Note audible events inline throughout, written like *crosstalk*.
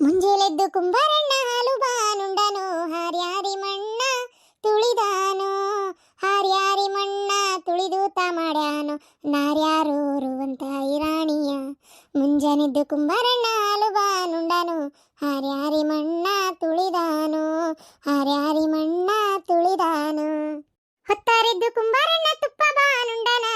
ಮುಂಜಾನೆದ್ದು ಕುಂಬಾರಣ್ಣ ಹಾಲು ಬಾನುಂಡನು ಹಾರ್ಯಾರಿ ಮಣ್ಣ ತುಳಿದಾನು, ಹಾರ್ಯಾರಿ ಮಣ್ಣ ತುಳಿದೂತ ಮಾಡ್ಯಾನು ನಾರ್ಯಾರೋರು ಅಂತ ಇರಾಣಿಯ ಮುಂಜಾನೆದ್ದು ಕುಂಬಾರಣ್ಣ ಹಾಲು ಬಾನುಂಡನು ಹಾರ್ಯಾರಿ ಮಣ್ಣ ತುಳಿದಾನು, ಹಾರ್ಯಾರಿ ಮಣ್ಣ ತುಳಿದಾನು. ಹೊತ್ತಾರೆದ್ದು ಕುಂಬಾರಣ್ಣ ತುಪ್ಪ ಬಾನುಂಡನ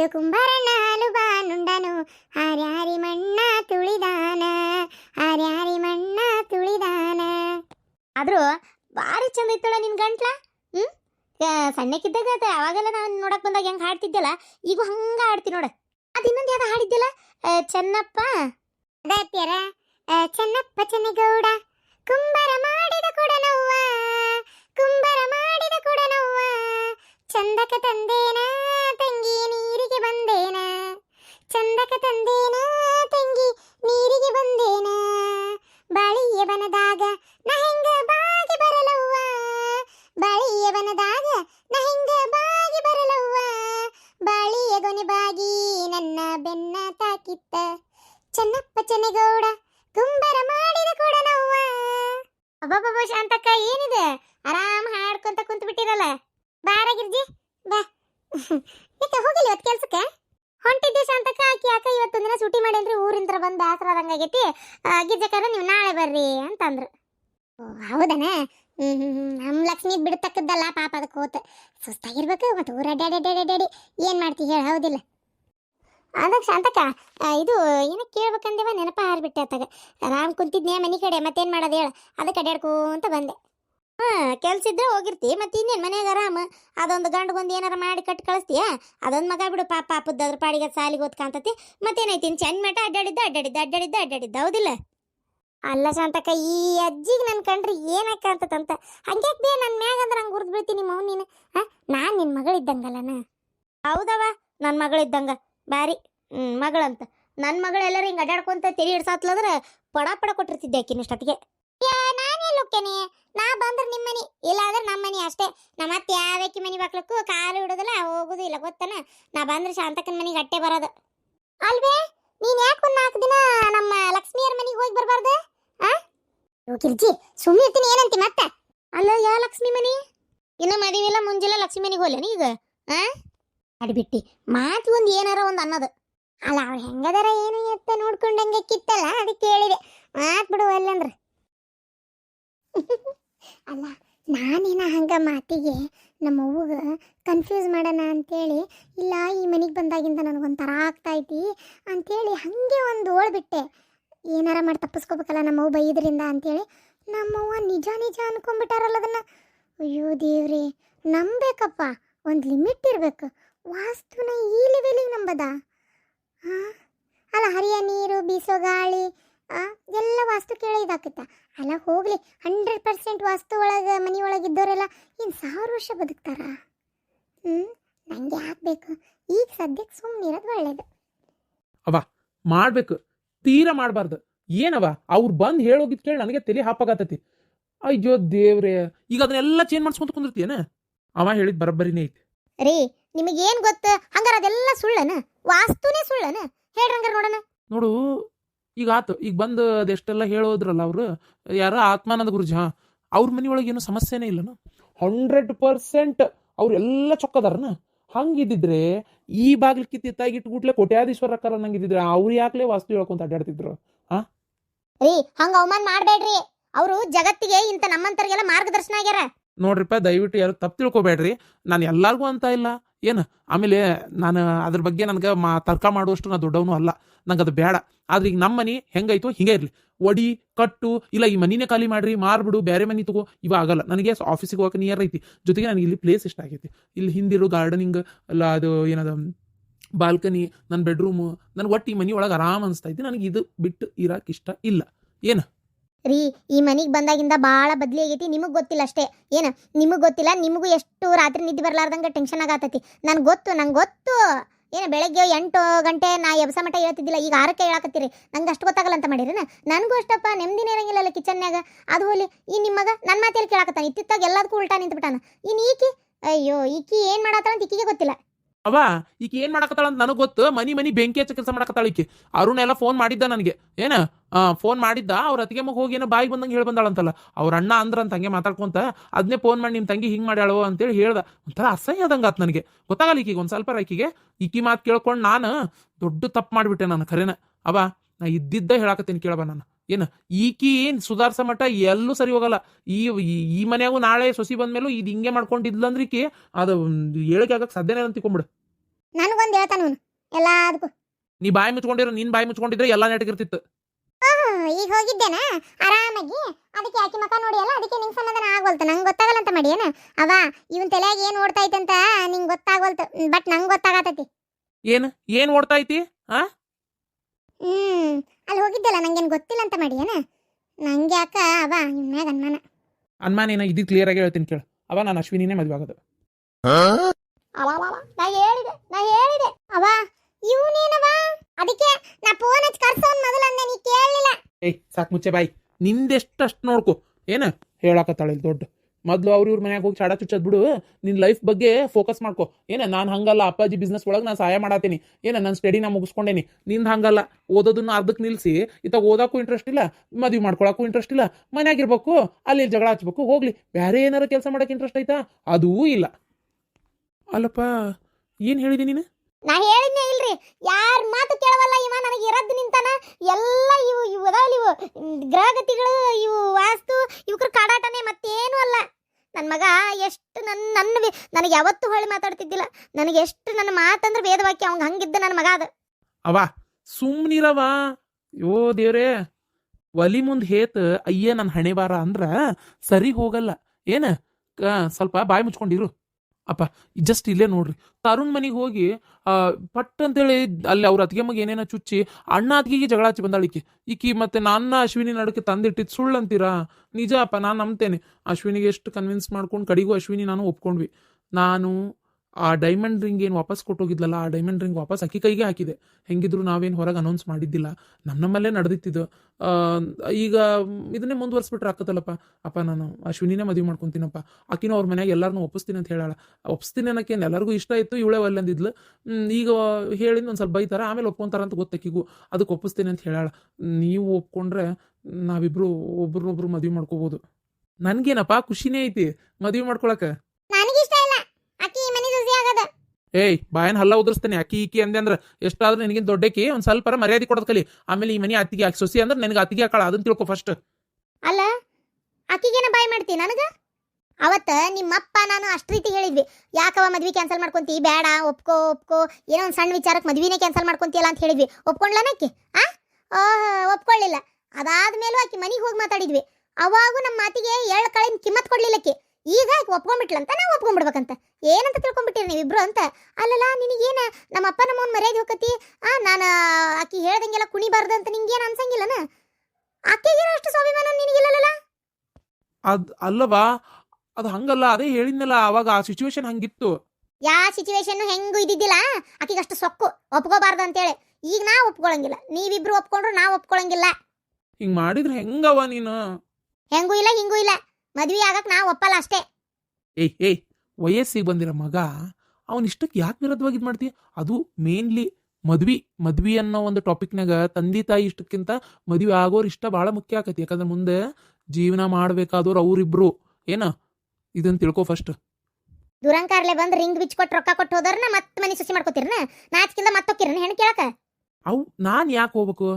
ಮುಂಜಾನೆದ್ದು ಕುಂಬಾರಣ್ಣ ಬಾನುಂಡನು. ಹಾರ್ಯಾರಿ ಮಣ್ಣ ತುಳಿದಾನ. ಹಾರ್ಯಾರಿ ಮಣ್ಣ ತುಳಿದಾನ. ಆದರೂ ಭಾರಿ ಚಂದ ಇತ್ತಳ ನಿನ್ ಗಂಟ್ಲ? ಹ್ಮ್? ಸಣ್ಣಕ್ಕಿದ್ದಾಗ ಅದ, ಅವಾಗೆಲ್ಲ ನಾನು ನೋಡಕ್ ಬಂದಾಗ ಹೆಂಗ್ ಹಾಡ್ತಿದ್ದಲ್ಲ ಈಗ ಹಂಗ ಹಾಡ್ತಿ ನೋಡ. ಅದ್ ಇನ್ನೊಂದ್ ಯಾವ್ದು ಹಾಡಿದ್ದಲ್ಲ ಚೆನ್ನಪ್ಪ? ಅದಾತ್ಯರ ಚೆನ್ನಪ್ಪ ಚೆನ್ನಗೌಡ. ಕುಂಬರ ಮಾಡಿದ ಕೊಡನವ್ವ ಕುಂಬರ ಮಾಡಿದ ಕೊಡನವ್ವ ಚಂದಕ ತಂದೇನ. ಬಂದೇನ? ಚಂದಕ ತಂದೇನ? ತಂಗಿ ನೀರಿಗೆ ಬಂದೇನ? ಬಾಳಿಯ ಬನದಾಗ ನ ಹೆಂಗ ಬಾಗಿ ಬರಲವ್ವ? ಬಾಳಿಯ ಬನದಾಗ ನ ಹೆಂಗ ಬಾಗಿ ಬರಲವ್ವ? ಬಾಳಿಯ ಗೊನೆ ಬಾಗಿ ನನ್ನ ಬೆನ್ನ ತಾಕಿತ್ತ. ಚೆನ್ನಪ್ಪ ಚೆನ್ನಗೌಡ ಕುಂಬರ ಮಾಡಿದ ಕೊಡನವ್ವ ಅಬ್ಬಬ್ಬ ಶಾಂತಕ್ಕ ಏನಿದೆ ಆರಾಮ್ ಹಾಡ್ಕೊಂತ ಕುಂತ ಬಿಟ್ಟಿರಲ್ಲ ಬಾರ ಗಿರ್ಜಿ ಬಾ ಯಾಕೆ ಹೋಗಿಲ್ಲ ಇವತ್ತು ಕೆಲ್ಸಕ್ಕೆ? ಹೊಂಟಿದ್ದೆ ಶಾಂತಕ್ಕ, ಆಕಿ ಯಾಕ ಇವತ್ತು ದಿನ ಸೂಟಿ ಮಾಡೇನ್ರಿ ಊರಿಂದ ಬಂದು ಬೇಸರ ಆದಂಗಾಗೈತಿ ಗಿರ್ಜಕ್ಕಾರ ನೀವು ನಾಳೆ ಬರ್ರಿ ಅಂತಂದ್ರು. ಹೌದನಾ? ನಮ್ಮ ಲಕ್ಷ್ಮಿ ಬಿಡ್ತಕ್ಕದ್ದಲ್ಲ ಪಾಪ ಅದಕ್ಕೆ ಹೋತ. ಸುಸ್ತಾಗಿರ್ಬೇಕು, ಮತ್ತೆ ಊರ ಅಡ್ಡಾಡಿ ಏನು ಮಾಡ್ತೀವಿ ಹೇಳಿ, ಹೌದಿಲ್ಲ. ಅದಕ್ಕೆ ಶಾಂತಕ ಇದು ಏನೋ ಕೇಳ್ಬೇಕಂದೇವ, ನೆನಪ ಹಾರ್ಬಿಟ್ಟೆ ಅತ್ತಾಗ. ಆರಾಮ್ ಕುಂತಿದ್ನೇ ಮನೆ ಕಡೆ, ಮತ್ತೇನು ಮಾಡೋದು ಹೇಳ. ಅದಕ್ಕೆ ಅಡ್ಯಾಡ್ಕೊಂತ ಬಂದೆ. ಹಾ, ಕೆಲ್ಸ ಇದ್ರೆ ಹೋಗಿರ್ತಿ, ಮತ್ತೆ ಇನ್ನೇನ್ ಮನೆಯಾಗ ಆರಾಮ? ಅದೊಂದು ಗಂಡಗೊಂದು ಏನಾರ ಮಾಡಿ ಕಟ್ ಕಳಿಸ್ತೀಯ? ಅದೊಂದು ಮಗ ಬಿಡು, ಪಾಪ ಪಾಪದ ಅದ್ರ ಪಾಡಿಗೆ ಸಾಲಿಗೆ ಓದ್ಕಾಂತತಿ ಮತ್ತೇನೈತಿ ಇನ್ ಚೆನ್ನ ಮಠ ಅಡ್ಡಾಡಿದ್ದ ಅಡ್ಡಾಡಿದ್ದ ಅಡ್ಡಾಡಿದ್ದ ಅಡ್ಡಾಡಿದ್ದ, ಹೌದಿಲ್ಲ? ಅಲ್ಲ ಶಾಂತಕ್ಕ, ಈ ಅಜ್ಜಿಗೆ ನನ್ ಕಂಡ್ರೆ ಏನಕ್ಕಂತದಂತ ಹಂಗ್ಯಾಕ್ ಬೇ ನನ್ನ ಮ್ಯಾಗ ಅಂದ್ರೆ ಹಂಗೆ ಉರ್ದು ಬೀಳ್ತೀನಿ ಮೌನ್ ನೀನು, ಹಾ? ನಾನು ನಿನ್ನ ಮಗಳಿದ್ದಂಗಲ್ಲನ ಹೌದವ ನನ್ನ ಮಗಳಿದ್ದಂಗ ಬಾರಿ ಹ್ಞೂ ಮಗಳಂತ. ನನ್ನ ಮಗಳೆಲ್ಲರೂ ಹಿಂಗೆ ಅಡ್ಡಾಡ್ಕೊಂತ ತೆರಿ ಹಿಡ್ಸಾತ್ಲಂದ್ರೆ ಪಡ ಪಡ ಕೊಟ್ಟಿರ್ತಿದ್ದೆ ಆಕಿನ ಹೋಗ್ತೇನೆ. ನಾ ಬಂದ್ರೆ ನಿಮ್ಮ ಮನೆ ಇಲ್ಲ ಅಂದ್ರೆ ನಮ್ಮ ಮನೆ ಅಷ್ಟೇ. ನಮ್ಮ ಅತ್ತೆ ಯಾವ್ಯಾಕಿ ಮನೆ ಬಾಕ್ಲಕ್ಕೂ ಕಾಲು ಹಿಡೋದಿಲ್ಲ, ಹೋಗುದು ಇಲ್ಲ, ಗೊತ್ತನ? ನಾ ಬಂದ್ರೆ ಶಾಂತಕ್ಕನ ಮನೆಗೆ ಅಟ್ಟೆ ಬರೋದು. ಅಲ್ವೇ? ನೀನ್ ಯಾಕೆ ಒಂದು ನಾಲ್ಕು ದಿನ ನಮ್ಮ ಲಕ್ಷ್ಮಿಯರ ಮನೆಗೆ ಹೋಗಿ ಬರಬಾರ್ದು? ಆ? ಗಿರ್ಜಿ ಸುಮ್ಮನೆ ಇರ್ತೀನಿ, ಏನಂತಿ ಮತ್ತೆ? ಅಲ್ಲ ಯಾವ ಲಕ್ಷ್ಮಿ ಮನಿ? ಇನ್ನು ಮದುವೆಲ್ಲ ಮುಂಜಾನೆ ಲಕ್ಷ್ಮಿ ಮನೆಗೆ ಹೋಗ್ಲೇನಿ ಈಗ ಆ? ಅಡ್ಬಿಟ್ಟಿ ಮಾತು ಒಂದು ಏನಾರ ಒಂದು ಅನ್ನೋದು. ಅಲ್ಲ ಅವ್ರು ಹೆಂಗದಾರ ಏನು ಎತ್ತ ನೋಡ್ಕೊಂಡಂಗೆ ಕಿತ್ತಲ್ಲ ಅದಕ್ಕೆ ಹೇಳಿದೆ ಮಾತ್ ಬಿಡು ಅಲ್ಲಂದ್ರ. ಅಲ್ಲ, ನಾನೇನ ಹಂಗ ಮಾತಿಗೆ ನಮ್ಮವ್ವಗೆ ಕನ್ಫ್ಯೂಸ್ ಮಾಡೋಣ ಅಂತೇಳಿ, ಇಲ್ಲ, ಈ ಮನೆಗೆ ಬಂದಾಗಿಂದ ನನಗೊಂಥರ ಆಗ್ತೈತಿ ಅಂಥೇಳಿ ಹಾಗೆ ಒಂದು ಓಳ್ಬಿಟ್ಟೆ ಏನಾರ ಮಾಡಿ ತಪ್ಪಿಸ್ಕೋಬೇಕಲ್ಲ ನಮ್ಮವ್ವ ಬೈದ್ರಿಂದ ಅಂಥೇಳಿ ನಮ್ಮವ್ವ ನಿಜ ನಿಜ ಅನ್ಕೊಂಡ್ಬಿಟ್ಟಾರಲ್ಲ ಅದನ್ನ. ಅಯ್ಯೋ ದೇವ್ರಿ, ನಂಬೇಕಪ್ಪ, ಒಂದು ಲಿಮಿಟ್ ಇರಬೇಕು. ವಾಸ್ತುನ ಈ ಲೆವೆಲಿಗೆ ನಂಬದ. ಹಾಂ ಅಲ್ಲ, ಹರಿಯ ನೀರು, ಬೀಸೋ ಗಾಳಿ ಎಲ್ಲ ವಾಸ್ತು ಕೇಳಿ ಇದಾಕತ್ತ. ಅಲ್ಲ ಹೋಗ್ಲಿ ಹಂಡ್ರೆಡ್ ಪರ್ಸೆಂಟ್ ವಾಸ್ತು ಒಳಗೆ ಮನೆ ಒಳಗೆ ಇದ್ದವರೆಲ್ಲ ಇನ್ನು ಸಾವಿರ ವರ್ಷ ಬದುಕ್ತಾರ? ಹ್ಞೂ ನಂಗೆ ಯಾಕೆ ಬೇಕು? ಈಗ ಸದ್ಯಕ್ಕೆ ಸುಮ್ಮನೆ ಇರೋದು ಒಳ್ಳೇದು. ಮಾಡಬೇಕು. ತೀರ ಮಾಡಬಾರ್ದು. ಏನವ ಅವ್ರು ಬಂದು ಹೇಳೋಗಿದ್ ಕೇಳಿ ನನಗೆ ತಲೆ ಹಾಪಾಗತ್ತತಿ. ಅಯ್ಯೋ ದೇವ್ರೆ ಈಗ ಅದನ್ನೆಲ್ಲ ಚೇಂಜ್ ಮಾಡ್ಸ್ಕೊಂತ ಕುಂದಿರ್ತೀಯನ? ಅವ ಹೇಳಿದ್ ಬರಬ್ಬರಿನೇ ಐತಿ. ರೀ ನಿಮಗೇನು ಗೊತ್ತು? ಹಂಗಾರ ಅದೆಲ್ಲ ಸುಳ್ಳನ? ವಾಸ್ತುನೇ ಸುಳ್ಳನ? ಹೇಳ್ರಂಗಾರ ನೋಡೋಣ. ನೋಡು ಈಗ ಆತು ಈಗ ಬಂದು ಅದೆಷ್ಟೆಲ್ಲ ಹೇಳೋದ್ರಲ್ಲ ಅವರು ಯಾರ ಆತ್ಮಾನಂದ ಗುರುಜಿ ಹಾ ಅವ್ರ ಮನೆಯೊಳಗೆ ಏನು ಸಮಸ್ಯೆನೇ ಇಲ್ಲನ? ಹಂಡ್ರೆಡ್ ಪರ್ಸೆಂಟ್ ಅವ್ರೆಲ್ಲ ಚೊಕ್ಕದಾರನ? ಹಂಗಿದ್ದಿದ್ರೆ ಈ ಬಾಗಿಲು ಕಿತ್ತಿತ್ತಾಗಿ ಇಟ್ಬಿಟ್ಲೆ ಕೋಟ್ಯಾಧೀಶ್ವರ ಅಕ್ಕಾರ ನಂಗಿದ್ದಿದ್ರೆ ಅವ್ರು ಯಾಕಲೇ ವಾಸ್ತು ಹೇಳ್ಕೊಂತ ಅಡ್ಡಾಡ್ತಿದ್ರು? ರೀ ಹಂಗ ಅವಮಾನ ಮಾಡಬೇಡ್ರಿ. ಅವರು ಜಗತ್ತಿಗೆ ಇಂಥ ನಮ್ಮಂತರಿಗೆಲ್ಲ ಮಾರ್ಗದರ್ಶನ ಆಗ್ಯಾರ. ನೋಡ್ರಿಪ್ಪ ದಯವಿಟ್ಟು ಯಾರು ತಪ್ಪು ತಿಳ್ಕೊಬೇಡ್ರಿ. ನಾನು ಎಲ್ಲಾರ್ಗೂ ಅಂತ ಇಲ್ಲ. ಏನು? ಆಮೇಲೆ ನಾನು ಅದ್ರ ಬಗ್ಗೆ ನನಗೆ ಮಾ ತರ್ಕ ಮಾಡುವಷ್ಟು ನಾ ದೊಡ್ಡವನು ಅಲ್ಲ. ನಂಗೆ ಅದು ಬೇಡ ಆದ್ರೆ ಈಗ ನಮ್ಮ ಮನೆ ಹೆಂಗಾಯ್ತು ಹಿಂಗೆ ಇರಲಿ. ಒಡಿ, ಕಟ್ಟು, ಇಲ್ಲ ಈ ಮನಿನೇ ಖಾಲಿ ಮಾಡ್ರಿ, ಮಾರ್ಬಿಡು, ಬೇರೆ ಮನೆ ತಗೋ, ಇವ ಆಗಲ್ಲ. ನನಗೆ ಆಫೀಸಿಗೆ ಹೋಗಕ್ಕೆ ನಿಯರ್ ಐತಿ. ಜೊತೆಗೆ ನನಗೆ ಇಲ್ಲಿ ಪ್ಲೇಸ್ ಇಷ್ಟ ಆಗೈತಿ. ಇಲ್ಲಿ ಹಿಂದಿರೋ ಗಾರ್ಡನಿಂಗ್ ಅಲ್ಲ ಅದು ಏನದ ಬಾಲ್ಕನಿ ನನ್ನ ಬೆಡ್ರೂಮು ನನ್ನ ಒಟ್ಟು ಈ ಮನೆ ಒಳಗೆ ಆರಾಮ್ ಅನಿಸ್ತೈತಿ ನನಗೆ ಇದು ಬಿಟ್ಟು ಇರಕ್ಕೆ ಇಷ್ಟ ಇಲ್ಲ. ಏನು? ರೀ, ಈ ಮನೆಗೆ ಬಂದಾಗಿಂದ ಭಾಳ ಬದ್ಲಿ ಆಗೈತಿ, ನಿಮಗೆ ಗೊತ್ತಿಲ್ಲ ಅಷ್ಟೇ. ಏನು, ನಿಮಗೆ ಗೊತ್ತಿಲ್ಲ, ನಿಮಗೂ ಎಷ್ಟು ರಾತ್ರಿ ನಿದ್ದೆ ಬರಲಾರ್ದಂಗೆ ಟೆನ್ಷನ್ ಆಗತ್ತೈತಿ ನನ್ಗೆ ಗೊತ್ತು, ನಂಗೆ ಗೊತ್ತು. ಏನು, ಬೆಳಗ್ಗೆ ಎಂಟು ಗಂಟೆ ನಾ ಎಬ್ಸ ಮಟ್ಟ ಹೇಳ್ತಿದ್ದಿಲ್ಲ, ಈಗ ಆರಕ್ಕೆ ಹೇಳಕತ್ತೀರಿ ನಂಗೆ ಅಷ್ಟು ಗೊತ್ತಾಗಲ್ಲ ಅಂತ ಮಾಡಿರೇನ ನನಗೂ ಅಷ್ಟಪ್ಪ, ನೆಮ್ಮದಿನೇ ಇರಂಗಿಲ್ಲಲ್ಲ ಕಿಚನ್ಯಾಗ ಅದು ಹೋಲಿ, ಈ ನಿಮ್ಮಗ ನನ್ನ ಮಾತೇಲಿ ಕೇಳಕತ್ತಾನೆ, ಇತ್ತಿತ್ತಾಗ ಎಲ್ಲದಕ್ಕೂ ಉಲ್ಟಾ ನಿಂತ್ಬಿಟ್ಟಾನ. ಇನ್ನು ಈಕಿ, ಅಯ್ಯೋ, ಈಕಿ ಏನು ಮಾಡತ್ತಾಳ ಅಂತ ಈಕಿಗೆ ಗೊತ್ತಿಲ್ಲ. ಅವ ಈಕ ಏನ್ ಮಾಡಕತ್ತಾಳ ಅಂತ ನನಗೆ ಗೊತ್ತು. ಮನಿ ಮನಿ ಬೆಂಕಿ ಹಚ್ಚ ಕೆಲಸ ಮಾಡಕತ್ತಾಳ ಈಕೆ. ಅರುಣ್ ಎಲ್ಲ ಫೋನ್ ಮಾಡಿದ್ದ ನನಗೆ. ಏನ? ಫೋನ್ ಮಾಡಿದ್ದ. ಅವ್ರ ಅತ್ತಿಗೆ ಮಗ ಹೋಗಿ ಏನೋ ಬಾಯಿಗೆ ಬಂದಂಗೆ ಹೇಳಿ ಬಂದಾಳಂತಲ್ಲ. ಅವ್ರ ಅಣ್ಣ ಅಂದ್ರ ಹಂಗೆ ಮಾತಾಡ್ಕೊಂತ ಅದನ್ನೇ ಫೋನ್ ಮಾಡಿ ನಿಮ್ಮ ತಂಗಿ ಹಿಂಗೆ ಮಾಡ್ಯಾಳೋ ಅಂತೇಳಿ ಹೇಳ್ದ. ಒಂಥರ ಅಸಹ್ಯ ಆದಂಗ ಆತ್ ನನಗೆ. ಗೊತ್ತಾಗಲ್ಲ ಈಕಿಗೆ ಒಂದು ಸ್ವಲ್ಪ ಈಕಿಗೆ. ಈಕಿ ಮಾತು ಕೇಳ್ಕೊಂಡು ನಾನು ದೊಡ್ಡ ತಪ್ಪು ಮಾಡಿಬಿಟ್ಟೆ ನಾನು ಖರೇನ ಅವ ನಾ ಇದ್ದಿದ್ದ ಹೇಳಾಕತ್ತೀನಿ ಕೇಳವ ನಾನು. ಏನು ಈಕಿ ಏನು ಸುಧಾರ್ಸ ಮಟ್ಟ ಎಲ್ಲೂ ಸರಿ ಹೋಗಲ್ಲ. ಈ ಈ- ಈ ನಾಳೆ ಸೊಸಿ ಬಂದ್ಮೇಲೂ ಇದು ಹಿಂಗೆ ಮಾಡ್ಕೊಂಡಿದ್ಲಂದ್ರೆ ಈಕಿ ಅದು ಹೇಳಕ್ಕೆ ಆಗಕ್ಕೆ ಸಾಧ್ಯನೇ ಅಂತ ತಿಕೊಂಬಿಡು ನನಗೊಂದು ಹೇಳ್ತಾನ ಅವನು. ಎಲ್ಲದಕ್ಕೂ ನೀ ಬಾಯಿ ಮುಚ್ಕೊಂಡಿರೋ ನಿನ್ ಬಾಯಿ ಮುಚ್ಕೊಂಡಿದ್ರೆ ಎಲ್ಲ ನೆಟಗಿರ್ತಿತ್ತು. ಈಗ ಹೋಗಿದ್ದೇನ? ಆರಾಮಾಗಿ? ಅದಕ್ಕೆ ಆಕಿ ಮಕ ನೋಡಿ ಅಲ್ಲ ಅದಕ್ಕೆ ನಿಂಗೆ ಸಮಾಧಾನ ಆಗೋಲ್ತು ನಂಗೆ ಗೊತ್ತಾಗಲ್ಲ ಅಂತ ಮಾಡಿ ಏನ? ಅವ ಇವನ್ ತಲೆಯಾಗ ಏನು ಓಡ್ತಾ ಅಂತ ನಿಂಗೆ ಗೊತ್ತಾಗೋಲ್ತು ಬಟ್ ನಂಗೆ ಗೊತ್ತಾಗತೈತಿ. ಏನು ಏನು ಓಡ್ತಾ ಐತಿ ಹ್ಮ್ ಅಲ್ಲಿ ಹೋಗಿದ್ದಲ್ಲ ನಂಗೇನು ಗೊತ್ತಿಲ್ಲ ಅಂತ ಮಾಡಿ ಏನ? ನಂಗೆ ಯಾಕ ಅವ ಇವ್ನ್ಯಾಗ ಅನ್ಮಾನ. ಅನ್ಮಾನ ಏನೋ ಇದ್ದು ಕ್ಲಿಯರ್ ಆಗಿ ಹೇಳ್ತೀನಿ ಕೇಳು. ಅವ ನಾನು ಅಶ್ವಿನಿನೇ ಮದ್ವೆ ಆಗೋದು. ನಾ ಹೇಳಿದೆ ನಾ ಹೇಳಿದೆ. ಅವ ಇವನೇನವ? ಅದಕ್ಕೆ ನಾ ಫೋನ್ ಹಚ್ಚಿ ಕರ್ಸೋನ್ ಮೊದಲು ಅಂದೆ ನೀ ಕೇಳಲಿಲ್ಲ. ಏಯ್ ಸಾಕ್ ಮುಚ್ಚೆ ಬಾಯ್. ನಿಂದೆಷ್ಟು ಅಷ್ಟು ನೋಡ್ಕೊ. ಏನ? ಹೇಳಕತ್ತಾಳೆ ಇಲ್ಲಿ ದೊಡ್ಡ. ಮೊದ್ಲು ಅವ್ರ ಇವ್ರ ಮನ್ಯಾಗ ಹೋಗಿ ಚಾಡ ಚುಚ್ಚದ್ ಬಿಡು, ನಿನ್ ಲೈಫ್ ಬಗ್ಗೆ ಫೋಕಸ್ ಮಾಡ್ಕೋ. ಏನ, ನಾನು ಹಂಗಲ್ಲ, ಅಪ್ಪಾಜಿ ಬಿಸ್ನೆಸ್ ಒಳಗೆ ನಾನು ಸಹಾಯ ಮಾಡತ್ತೀನಿ ಏನ ನನ್ನ ಸ್ಟಡಿನ ಮುಗಿಸ್ಕೊಂಡೇನಿ. ನಿಂದ ಹಂಗಲ್ಲ. ಓದೋದನ್ನ ಅರ್ಧಕ್ಕೆ ನಿಲ್ಸಿ ಇತ್ತಾಗ ಓದಕ್ಕೂ ಇಂಟ್ರೆಸ್ಟ್ ಇಲ್ಲ, ಮದುವೆ ಮಾಡ್ಕೊಳಕ್ಕೂ ಇಂಟ್ರೆಸ್ಟ್ ಇಲ್ಲ ಮನ್ಯಾಗಿರ್ಬೇಕು ಅಲ್ಲಿ ಜಗಳ ಹಚ್ಬೇಕು, ಹೋಗ್ಲಿ. ಬೇರೆ ಏನಾರ ಕೆಲಸ ಮಾಡಕ್ಕೆ ಇಂಟ್ರೆಸ್ಟ್ ಐತಾ? ಅದೂ ಇಲ್ಲ. ಅಲ್ಲಪ್ಪ, ಏನು ಹೇಳಿದಿ ನೀನು? ನಾ ಹೇಳಿದ್ನೇ ಇಲ್ರಿ. ಯಾರ ಮಾತು ಕೇಳವಲ್ಲ ಇವ, ನನಗೆ ಇರದ್ ನಿಂತಾನ. ಎಲ್ಲ ಇವು ಇವು ಅದಾವಲ್ಲ ಇವು. ಗ್ರಹಗತಿಗಳು, ಇವು ವಾಸ್ತು, ಇವಕ್ರ ಕಾಡಾಟನೇ ಮತ್ತೇನು ಅಲ್ಲ. ನನ್ನ ಮಗ ಎಷ್ಟು ನನ್ನ ನನ್ನ ನನಗೆ ಯಾವತ್ತೂ ಹೊಳ್ಳಿ ಮಾತಾಡ್ತಿದ್ದಿಲ್ಲ. ನನಗೆ ಎಷ್ಟು ನನ್ನ ಮಾತಂದ್ರೆ ವೇದವಾಕ್ಯ ಅವಂಗ ಹಂಗಿದ್ದ ನನ್ನ ಮಗ ಅದ. ಅವ ಸುಮ್ನಿರವ ಯೋ ದೇವ್ರೇ, ಒಲಿ ಮುಂದ್ ಹೇತ್, ಅಯ್ಯ ನನ್ನ ಹಣೆ ಬಾರ ಅಂದ್ರ ಸರಿ ಹೋಗಲ್ಲ. ಏನ? ಸ್ವಲ್ಪ ಬಾಯಿ ಮುಚ್ಕೊಂಡಿರು. ಅಪ್ಪ ಜಸ್ಟ್ ಇಲ್ಲೇ ನೋಡ್ರಿ. ತರುಣ್ ಮನೆಗೆ ಹೋಗಿ ಪಟ್ ಅಂತೇಳಿ ಅಲ್ಲಿ ಅವ್ರ ಅತ್ಗೆ ಮಗ ಏನೇನೋ ಚುಚ್ಚಿ, ಅಣ್ಣ ಅತ್ತಿಗೆಗೆ ಜಗಳ ಹಚ್ಚಿ ಬಂದಾಳ ಈಕಿ. ಮತ್ತೆ ನನ್ನ ಅಶ್ವಿನಿ ನಡಕ್ಕೆ ತಂದಿಟ್ಟಿದ್ ಸುಳ್ಳು ಅಂತೀರಾ? ನಿಜ ಅಪ್ಪ, ನಾನು ನಂಬ್ತೇನೆ. ಅಶ್ವಿನಿಗೆ ಎಷ್ಟು ಕನ್ವಿನ್ಸ್ ಮಾಡ್ಕೊಂಡು ಕಡಿಗೂ ಅಶ್ವಿನಿ ನಾನು ಒಪ್ಕೊಂಡ್ವಿ. ನಾನು ಆ ಡೈಮಂಡ್ ರಿಂಗ್ ಏನು ವಾಪಸ್ ಕೊಟ್ಟೋಗಿದ್ಲಲ್ಲ, ಆ ಡೈಮಂಡ್ ರಿಂಗ್ ವಾಪಸ್ ಅಕ್ಕಿ ಕೈಗೆ ಹಾಕಿದೆ. ಹೆಂಗಿದ್ರು ನಾವೇನು ಹೊರಗೆ ಅನೌನ್ಸ್ ಮಾಡಿದ್ದಿಲ್ಲ. ನಮ್ಮ ನಮ್ಮಲ್ಲೇ ನಡೆದಿತ್ತಿದ್ದು. ಈಗ ಇದನ್ನೇ ಮುಂದುವರ್ಸ್ಬಿಟ್ರೆ ಹಾಕತ್ತಲ್ಲಪ್ಪ ಅಪ್ಪ, ನಾನು ಅಶ್ವಿನಿನೇ ಮದುವೆ ಮಾಡ್ಕೊತೀನಪ್ಪ. ಆಕಿನೂ ಅವ್ರ ಮನೆಯಾಗ ಎಲ್ಲರನ್ನೂ ಒಪ್ಪಿಸ್ತೀನಿ ಅಂತ ಹೇಳಾಳ. ಒಪ್ಪಿಸ್ತೀನಿ ಅನ್ನೋಕ್ಕೇನು ಎಲ್ಲರಿಗೂ ಇಷ್ಟ ಇತ್ತು, ಇವಳೇ ಒಲ್ಲಂದಿದ್ಲು. ಈಗ ಹೇಳಿದ ಒಂದು ಸ್ವಲ್ಪ ಬೈತಾರ, ಆಮೇಲೆ ಒಪ್ಕೊಂತಾರ ಅಂತ ಗೊತ್ತಕ್ಕಿಗೂ ಅದಕ್ಕೆ ಒಪ್ಪಿಸ್ತೀನಿ ಅಂತ ಹೇಳಾಳ. ನೀವು ಒಪ್ಕೊಂಡ್ರೆ ನಾವಿಬ್ರು ಒಬ್ರನ್ನೊಬ್ರು ಮದುವೆ ಮಾಡ್ಕೋಬೋದು. ನನ್ಗೇನಪ್ಪ, ಖುಷಿನೇ ಐತಿ ಮದುವೆ ಮಾಡ್ಕೊಳಕ್ಕೆ ನನಗಿಷ್ಟ ಇಲ್ಲ ಅಕ್ಕಿ ಈ ಮನೆ ಸೊಸಿ ಆಗದ ಏಯ್, ಬಾಯನ್ ಹಲ್ಲ ಉದುರಿಸ್ತೇನೆ ಅಕ್ಕಿ ಈಕಿ ಅಂದೆ ಅಂದ್ರೆ ಎಷ್ಟಾದ್ರೂ ನಿನಗಿಂತ ದೊಡ್ಡಕಿ ಒಂದು ಸ್ವಲ್ಪ ಮರ್ಯಾದೆ ಕೊಡೋದ್ ಕಲಿ. ಆಮೇಲೆ ಈ ಮನೆ ಅತ್ತಿಗೆ ಹಾಕಿ ಸೊಸಿ ಅಂದ್ರೆ ನನಗೆ ಅತ್ತಿಗೆ ಹಾಕಾಳ ಅದನ್ನ ತಿಳ್ಕೊ ಫಸ್ಟ್ ಅಲ್ಲ, ಅಕ್ಕಿಗೇನ ಬಾಯ್ ಮಾಡ್ತಿ ನನಗ? ಅವತ್ತ ನಿಮ್ಮಪ್ಪ ನಾನು ಅಷ್ಟು ರೀತಿ ಹೇಳಿದ್ವಿ. ಯಾಕವ ಮದ್ವೆ ಕ್ಯಾನ್ಸಲ್ ಮಾಡ್ಕೊಂತಿ? ಬೇಡ, ಒಪ್ಕೋ ಒಪ್ಕೋ. ಏನೋ ಒಂದು ಸಣ್ಣ ವಿಚಾರಕ್ಕೆ ಮದ್ವಿನೇ ಕ್ಯಾನ್ಸಲ್ ಮಾಡ್ಕೊಂತಿಯಲ್ಲ ಅಂತ ಹೇಳಿದ್ವಿ. ಒಪ್ಕೊಂಡ್ಲನಕ್ಕಿ ಆ? ಒಪ್ಕೊಳ್ಳಿಲ್ಲ. ಅದಾದ್ಮೇಲೂ ಅಕ್ಕಿ ಮನೆಗೆ ಹೋಗಿ ಮಾತಾಡಿದ್ವಿ. ಅವಾಗೂ ನಮ್ಮ ಮಾತಿಗೆ ಎಳ್ ಕಳಿನ ಕಿಮ್ಮತ್ ಕೊಡ್ಲಿಲ್ಲಕ್ಕೆ ಈಗ ಒಪ್ಕೊಂಡ್ಬಿಟ್ಲಂತ ನಾವು ಒಪ್ಕೊಂಡ್ಬಿಡ್ಬೇಕಂತ. ಏನಂತ ತಿಳ್ಕೊಂಡ್ಬಿಟ್ಟಿರಿ ನೀವಿಬ್ರು ಅಂತ? ಅಲ್ಲಲ್ಲ ನಿನಗೇನ ನಮ್ಮ ಅಪ್ಪ ನಮ್ಮವ್ನ ಮರ್ಯಾದೆ ಹೋಗತಿ ಆ ನಾನು ಆಕಿ ಹೇಳ್ದಂಗೆಲ್ಲ ಕುಣಿಬಾರ್ದು ಅಂತ ನಿಂಗೇನು ಅನ್ಸಂಗಿಲ್ಲನ? ಆಕೆಗಿರೋ ಅಷ್ಟು ಸ್ವಾಭಿಮಾನ ನಿನಗಿಲ್ಲಲ್ಲ ಅದ್ ಅಲ್ಲವಾ ಅದು ಹಂಗಲ್ಲ ಅದೇ ಹೇಳಿದ್ನಲ್ಲ ಅವಾಗ ಆ ಸಿಚುವೇಶನ್ ಹಂಗಿತ್ತು. ಯಾ ಸಿಚುವೇಶನ್ ಹೆಂಗೂ ಇದ್ದಿದ್ದಿಲ್ಲ ಆಕಿಗೆ ಅಷ್ಟು ಸೊಕ್ಕು. ಒಪ್ಕೋಬಾರ್ದು ಅಂತೇಳಿ. ಈಗ ನಾ ಒಪ್ಕೊಳಂಗಿಲ್ಲ. ನೀವಿಬ್ರು ಒಪ್ಕೊಂಡ್ರು ನಾ ಒಪ್ಕೊಳಂಗಿಲ್ಲ. ಹಿಂಗ್ ಮಾಡಿದ್ರೆ ಹೆಂಗವ ನೀನು? ಹೆಂಗೂ ಇಲ್ಲ ಹಿಂಗೂ ಇಲ್ಲ. ಮದ್ವಿ ಆಗಕ್ ನಾ ಒಪ್ಪಲ್ಲ ಅಷ್ಟೇ. ಏಯ್ ಏಯ್ ವಯಸ್ಸಿಗೆ ಬಂದಿರೋ ಮಗ ಅವನ್ ಇಷ್ಟಕ್ಕೆ ಯಾಕೆ ವಿರೋಧವಾಗಿ ಇದು ಮಾಡ್ತಿ? ಅದು ಮೇನ್ಲಿ ಮದ್ವಿ ಮದ್ವಿ ಅನ್ನೋ ಒಂದು ಟಾಪಿಕ್ನಾಗ ತಂದೆ ತಾಯಿ ಇಷ್ಟಕ್ಕಿಂತ ಮದ್ವೆ ಆಗೋರ್ ಇಷ್ಟ ಬಹಳ ಮುಖ್ಯ ಆಕತಿ. ಯಾಕಂದ್ರೆ ಮುಂದೆ ಜೀವನ ಮಾಡ್ಬೇಕಾದವ್ರು ಅವ್ರಿಬ್ರು. ಏನ? ಇದನ್ನ ತಿಳ್ಕೊ ಫಸ್ಟ್ ದುರಂಕಾರ್ಲೆ ಬಂದ್ ರಿಂಗ್ ಬಿಚ್ ಕೊಟ್ಟು ರೊಕ್ಕ ಕೊಟ್ಟು ಹೋದರ್ನ ಮತ್ ಮನಿ ಸುಸಿ ಮಾಡ್ಕೋತಿರ್ನ? ನಾಚಿಕಿಂದ ಮತ್ತೊಕ್ಕಿರನ ಹೆಣ್ಣು ಕೇಳಕ ಅವು ನಾನು ಯಾಕೆ ಹೋಗ್ಬೇಕು?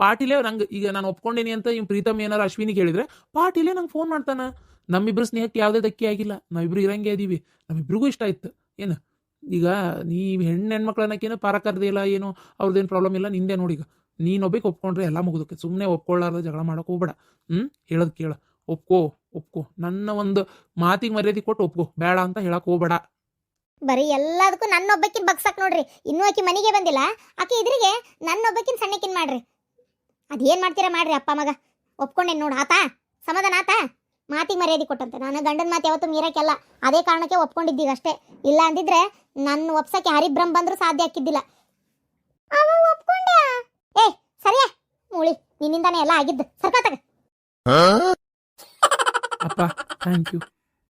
ಪಾಟೀಲೇ ನಂಗೆ ಈಗ ನಾನು ಒಪ್ಕೊಂಡೇನಿ ಅಂತ ಇವ್ ಪ್ರೀತಮ್ ಏನಾರು ಅಶ್ವಿನಿ ಕೇಳಿದ್ರೆ ಪಾಟೀಲೇ ನಂಗೆ ಫೋನ್ ಮಾಡ್ತಾನ. ನಮ್ಮಿಬ್ರು ಸ್ನೇಹಕ್ಕೆ ಯಾವುದೇ ಧಕ್ಕೆ ಆಗಿಲ್ಲ. ನಾವಿಬ್ರು ಇರಂಗೆ ಇದೀವಿ. ನಮ್ಮಿಬ್ರಿಗೂ ಇಷ್ಟ ಆಯ್ತು. ಏನು? ಈಗ ನೀವು ಹೆಣ್ಣು ಹೆಣ್ಮಕ್ಳನ್ನಕ್ಕೇನು ಪಾರ ಕರ್ದಿಲ್ಲ ಏನು? ಅವ್ರದ್ದೇನು ಪ್ರಾಬ್ಲಮ್ ಇಲ್ಲ. ನಿಂದೆ ನೋಡಿ ಈಗ. ನೀನು ಒಬ್ಬಕ್ಕೆ ಒಪ್ಕೊಂಡ್ರೆ ಎಲ್ಲ ಮುಗಿದಕ್ಕೆ ಸುಮ್ಮನೆ ಒಪ್ಕೊಳ್ಳಾರ್ದ ಜಗಳ ಮಾಡೋಕೆ ಹೋಗ್ಬೇಡ. ಹ್ಞೂ ಹೇಳೋದು ಕೇಳ. ಒಪ್ಕೋ ಒಪ್ಕೋ. ನನ್ನ ಒಂದು ಮಾತಿಗೆ ಮರ್ಯಾದೆ ಕೊಟ್ಟು ಒಪ್ಕೋ. ಬೇಡ ಅಂತ ಹೇಳಕ್ಕೆ ಹೋಗ್ಬೇಡ. ಬರೀ ಎಲ್ಲದಕ್ಕೂ ನನ್ನೊಬ್ಬಕ್ಕಿನ ಬಗ್ಸಕ್ ನೋಡ್ರಿ. ಇನ್ನೂ ಆಕಿ ಮನೆಗೆ ಬಂದಿಲ್ಲ. ಆಕೆ ಇದ್ರಿಗೆ ನನ್ನೊಬ್ಬಕ್ಕಿನ ಸಣ್ಣಕ್ಕಿನ ಮಾಡ್ರಿ. ಅದೇನ್ ಮಾಡ್ತೀರಾ ಮಾಡ್ರಿ ಅಪ್ಪ ಮಗ? ಒಪ್ಕೊಂಡೆ ನೋಡು ಆತಾ? ಸಮಾಧಾನ ಆತಾ? ಮಾತಿಗೆ ಮರ್ಯಾದೆ ಕೊಟ್ಟಂತೆ. ನಾನು ಗಂಡನ ಮಾತು ಯಾವತ್ತೂ ಮೀರಕ್ಕೆಲ್ಲ. ಅದೇ ಕಾರಣಕ್ಕೆ ಒಪ್ಕೊಂಡಿದ್ದೀವಿ ಅಷ್ಟೇ. ಇಲ್ಲ ಅಂದಿದ್ರೆ ನನ್ನ ಒಪ್ಸಕ್ಕೆ ಹರಿಭ್ರಮ್ ಬಂದರೂ ಸಾಧ್ಯ ಹಾಕಿದ್ದಿಲ್ಲ ಅವ ಒಪ್ಕೊಂಡ ಏ ಸರಿಯಾ? ಮೂಳಿ ನಿನ್ನಿಂದಾನೇ ಎಲ್ಲ ಆಗಿದ್ದು. ಸರ್ಕತ್ತಾಗ ಅಪ್ಪ ಥ್ಯಾಂಕ್ ಯು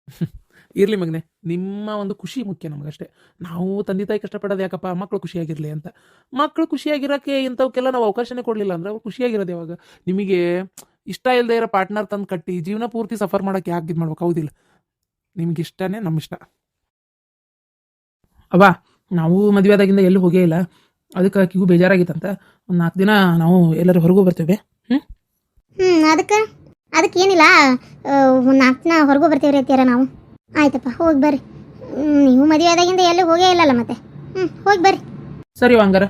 *laughs* ಇರ್ಲಿ ಮಗನೆ. ನಿಮ್ಮ ಒಂದು ಖುಷಿ ಮುಖ್ಯ ನಮಗಷ್ಟೇ. ನಾವು ತಂದೆ ತಾಯಿ ಕಷ್ಟಪಡೋದು ಯಾಕಪ್ಪ? ಮಕ್ಕಳು ಖುಷಿಯಾಗಿರಲಿ ಅಂತ. ಮಕ್ಕಳು ಖುಷಿಯಾಗಿರೋಕ್ಕೆ ಇಂಥವಕ್ಕೆಲ್ಲ ನಾವು ಅವಕಾಶನೇ ಕೊಡಲಿಲ್ಲ ಅಂದ್ರೆ ಅವ್ರು ಖುಷಿಯಾಗಿರೋದು ಯಾವಾಗ? ನಿಮಗೆ ಇಷ್ಟ ಇಲ್ಲದೆ ಇರೋ ಪಾರ್ಟ್ನರ್ ತಂದು ಕಟ್ಟಿ ಜೀವನ ಪೂರ್ತಿ ಸಫರ್ ಮಾಡೋಕ್ಕೆ ಯಾಕೆ ಇದು ಮಾಡ್ಬೇಕು? ಹೌದಿಲ್ಲ. ನಿಮ್ಗೆ ಇಷ್ಟನೇ ನಮ್ಮ ಇಷ್ಟ. ಅವಾ ನಾವು ಮದುವೆ ಆದಾಗಿಂದ ಎಲ್ಲೂ ಹೋಗೇ ಇಲ್ಲ. ಅದಕ್ಕೆ ಆಕಿಗೂ ಬೇಜಾರಾಗಿತ್ತಂತ. ಒಂದು ನಾಲ್ಕು ದಿನ ನಾವು ಎಲ್ಲರೂ ಹೊರಗೂ ಬರ್ತೇವೆ. ಹ್ಞೂ ಅದಕ್ಕೆ? ಅದಕ್ಕೆ ಅದಕ್ಕೇನಿಲ್ಲ ನಾಲ್ಕು ದಿನ ಹೊರಗೂ ಬರ್ತೀವಿ ರೀ ನಾವು. ಆಯ್ತಪ್ಪ ಹೋಗಿ ಬರ್ರಿ. ನೀವು ಮದುವೆ ಆದಾಗಿಂದ ಎಲ್ಲೂ ಹೋಗೇ ಇಲ್ಲಲ್ಲ ಮತ್ತೆ? ಹ್ಞೂ ಹೋಗಿ ಬರ್ರಿ. ಸರಿ ಹಂಗಾರ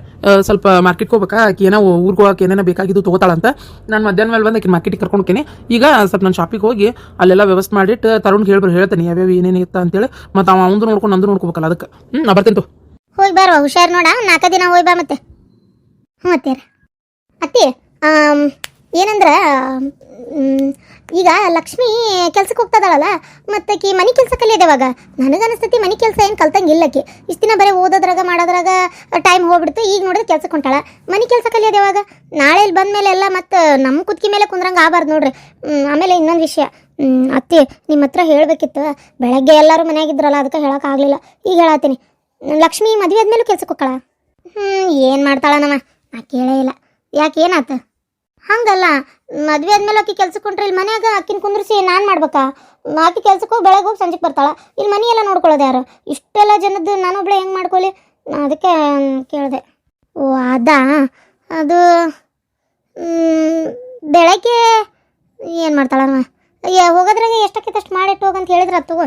ಸ್ವಲ್ಪ ಮಾರ್ಕೆಟ್ಗೆ ಹೋಗ್ಬೇಕಾ? ಆಕೆ ಏನೋ ಊರಿಗೆ ಹೋಗಕ್ಕೆ ಏನೇನೋ ಬೇಕಾಗಿದ್ದು ತೊಗೋತಾಳಂತ. ನಾನು ಮಧ್ಯಾಹ್ನ ಮೇಲೆ ಬಂದು ಆಕೆ ಮಾರ್ಕೆಟಿಗೆ ಕರ್ಕೊಂಡು ಹೋಗ್ತೀನಿ ಈಗ ಸ್ವಲ್ಪ ನಾನು ಶಾಪಿಗೆ ಹೋಗಿ ಅಲ್ಲೆಲ್ಲ ವ್ಯವಸ್ಥೆ ಮಾಡಿಟ್ಟು ತರುಣ್ಗೆ ಹೇಳ್ಬರ್ ಹೇಳ್ತೀನಿ ಯಾವ್ಯಾವ ಏನೇನು ಇತ್ತ ಅಂತೇಳಿ. ಮತ್ತು ಅವ ಅವಂದು ನೋಡ್ಕೊಂಡು ನಂದು ನೋಡ್ಕೋಬೇಕಲ್ಲ ಅದಕ್ಕೆ. ಹ್ಞೂ ನಾ ಬರ್ತೀನಿ ತು. ಹೋಗಿ ಬಾರ ಹುಷಾರು ನೋಡ. ನಾಲ್ಕು ದಿನ ಹೋಗಿ ಬಾ ಮತ್ತೆ. ಹ್ಞೂ ಅತ್ತೀರ ಅತ್ತಿ ಏನಂದ್ರ ಈಗ ಲಕ್ಷ್ಮಿ ಕೆಲ್ಸಕ್ಕೆ ಹೋಗ್ತದಾಳಲ್ಲ, ಮತ್ತೆ ಆಕಿ ಮನೆ ಕೆಲಸ ಕಲಿಯೋದವಾಗ ನನಗನ್ಸ್ತತಿ ಮನೆ ಕೆಲಸ ಏನು ಕಲ್ತಂಗಿಲ್ಲಕ್ಕೆ ಇಷ್ಟು ದಿನ ಬರೀ ಓದೋದ್ರಾಗ, ಮಾಡೋದ್ರಾಗ ಟೈಮ್ ಹೋಗ್ಬಿಡ್ತು, ಈಗ ನೋಡಿದ್ರೆ ಕೆಲ್ಸಕ್ಕೆ ಹೊಂಟಾಳ. ಮನೆ ಕೆಲಸ ಕಲಿಯೋದು ಯಾವಾಗ? ನಾಳೆ ಇಲ್ಲಿ ಬಂದ್ಮೇಲೆ ಎಲ್ಲ ಮತ್ತೆ ನಮ್ಮ ಕುತ್ಕಿ ಮೇಲೆ ಕುಂದ್ರಂಗೆ ಆಗಬಾರ್ದು ನೋಡ್ರಿ. ಆಮೇಲೆ ಇನ್ನೊಂದು ವಿಷಯ. ಅತ್ತೆ ನಿಮ್ಮ ಹತ್ರ ಹೇಳಬೇಕಿತ್ತು. ಬೆಳಗ್ಗೆ ಎಲ್ಲರೂ ಮನೆಯಾಗಿದ್ರಲ್ಲ ಅದಕ್ಕೆ ಹೇಳೋಕ್ಕಾಗಲಿಲ್ಲ ಈಗ ಹೇಳತ್ತೀನಿ ಲಕ್ಷ್ಮಿ ಮದುವೆ ಆದ್ಮೇಲೂ ಕೆಲ್ಸಕ್ಕೆ ಹೋಗ್ಕಳ ಹ್ಞೂ ಏನು ಮಾಡ್ತಾಳ ನಮ್ಮ ನಾ ಕೇಳೇ ಇಲ್ಲ. ಯಾಕೆ ಏನಾತ? ಹಂಗಲ್ಲ, ಮದುವೆ ಆದ್ಮೇಲೆ ಆಕಿ ಕೆಲ್ಸಕ್ಕೆ ಹೊಂಟ್ರೆ ಇಲ್ಲಿ ಮನ್ಯಾಗ ಆಕಿನ ಕುಂದ್ರಿಸಿ ನಾನು ಮಾಡ್ಬೇಕಾ? ಆಕಿ ಕೆಲ್ಸಕ್ಕೆ ಹೋಗಿ ಬೆಳಗ್ಗೆ ಹೋಗಿ ಸಂಜೆಗೆ ಬರ್ತಾಳ. ಇಲ್ಲಿ ಮನೆ ನೋಡ್ಕೊಳ್ಳೋದು ಯಾರು? ಇಷ್ಟೆಲ್ಲ ಜನದ್ದು ನಾನೊಬ್ಳೆ ಹೆಂಗೆ ಮಾಡ್ಕೊಳ್ಳಿ? ಅದಕ್ಕೆ ಕೇಳಿದೆ. ಓ, ಅದ? ಅದು ಬೆಳಗ್ಗೆ ಏನು ಮಾಡ್ತಾಳಮ್ಮ ಹೋಗೋದ್ರಾಗ ಎಷ್ಟಕ್ಕೆ ಅಷ್ಟು ಮಾಡಿಟ್ಟು ಹೋಗಂತ ಹೇಳಿದ್ರ ತಗೋ.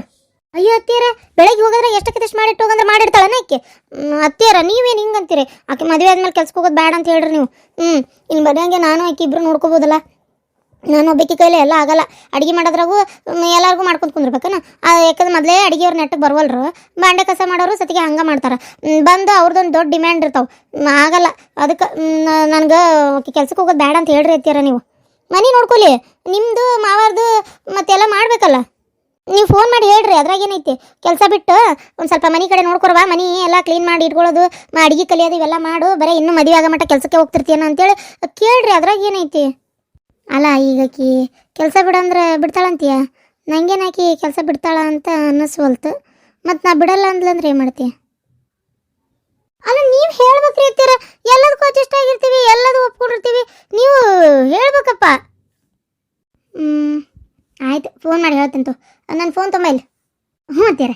ಅಯ್ಯೋ ಅತ್ತಿಯರ, ಬೆಳಗ್ಗೆ ಹೋಗಿದ್ರೆ ಎಷ್ಟಕ್ಕೆ ಎಷ್ಟು ಮಾಡಿಟ್ಟು ಹೋಗಂದ್ರೆ ಮಾಡಿರ್ತಾಳೆ ಆಕೆ ಅತ್ತಿಯರ, ನೀವೇನು ಹಿಂಗೆ ಅಂತೀರಿ ಆಕೆ ಮದುವೆ ಆದ್ಮೇಲೆ ಕೆಲ್ಸಕ್ಕೆ ಹೋಗೋದು ಬೇಡ ಅಂತ ಹೇಳ್ರಿ ನೀವು. ಹ್ಞೂ ಇಲ್ಲಿ ಬರೋಂಗೆ ನಾನು ಆಕೆ ಇಬ್ರು ನೋಡ್ಕೋಬೋದಲ್ಲ. ನಾನು ಒಬ್ಬಕ್ಕೆ ಕೈಲಿ ಎಲ್ಲ ಆಗಲ್ಲ. ಅಡುಗೆ ಮಾಡೋದ್ರಾಗೂ ಎಲ್ಲರಿಗೂ ಮಾಡ್ಕೊಂಡು ಕುಂದಿರ್ಬೇಕನ. ಯಾಕಂದ್ರೆ ಮೊದಲೇ ಅಡುಗೆಯವ್ರ ನೆಟ್ಟಗೆ ಬರವಲ್ರು. ಬಾಂಡೆ ಕಸ ಮಾಡೋರು ಸತಿಗೆ ಹಂಗೆ ಮಾಡ್ತಾರೆ. ಬಂದು ಅವ್ರದ್ದೊಂದು ದೊಡ್ಡ ಡಿಮ್ಯಾಂಡ್ ಇರ್ತಾವೆ. ಆಗಲ್ಲ. ಅದಕ್ಕೆ ನನಗೆ ಕೆಲ್ಸಕ್ಕೆ ಹೋಗೋದು ಬೇಡ ಅಂತ ಹೇಳ್ರಿ ಅತ್ತಿಯರ ನೀವು. ಮನೆ ನೋಡ್ಕೊಲಿ. ನಿಮ್ಮದು ಮಾವಾರ್ದು ಮತ್ತೆಲ್ಲ ಮಾಡಬೇಕಲ್ಲ. ನೀವು ಫೋನ್ ಮಾಡಿ ಹೇಳ್ರಿ, ಅದ್ರಾಗ ಏನೈತಿ? ಕೆಲಸ ಬಿಟ್ಟು ಒಂದು ಸ್ವಲ್ಪ ಮನೆ ಕಡೆ ನೋಡ್ಕೊರ್ವಾ ಮನೆ ಎಲ್ಲ ಕ್ಲೀನ್ ಮಾಡಿ ಇಟ್ಕೊಳ್ಳೋದು ಅಡಿಗೆ ಕಲಿಯೋದು ಇವೆಲ್ಲ ಮಾಡು, ಬರೀ ಇನ್ನೂ ಮದುವೆ ಆಗೋ ಮಟ್ಟ ಕೆಲಸಕ್ಕೆ ಹೋಗ್ತಿರ್ತೀಯನ ಅಂತೇಳಿ ಕೇಳ್ರಿ, ಅದ್ರಾಗ ಏನೈತಿ? ಅಲ್ಲ, ಈಗ ಆಕಿ ಕೆಲಸ ಬಿಡಂದ್ರೆ ಬಿಡ್ತಾಳಂತೀಯ? ನಂಗೇನಾಕಿ ಕೆಲಸ ಬಿಡ್ತಾಳ ಅಂತ ಅನ್ನಿಸ್ವಲ್ತು. ಮತ್ತು ನಾ ಬಿಡಲ್ಲ ಅಂದ್ಲಂದ್ರೆ ಏನು ಮಾಡ್ತೀಯ ಅಲ್ಲ, ನೀವು ಹೇಳ್ಬೇಕ್ರಿ ಇರ್ತೀರ ಎಲ್ಲದಕ್ಕೂ ಅಡ್ಜಸ್ಟ್ ಆಗಿರ್ತೀವಿ, ಎಲ್ಲದೂ ಒಪ್ಕೊಂಡಿರ್ತೀವಿ, ನೀವು ಹೇಳ್ಬೇಕಪ್ಪ. ಹ್ಞೂ ಆಯ್ತು ಫೋನ್ ಮಾಡಿ ಹೇಳ್ತೀನಿ ತೋ. ನನ್ನ ಫೋನ್ ತೊಂಬ ಇಲ್ಲಿ ಹ್ಞೂ ಅಂತೀರ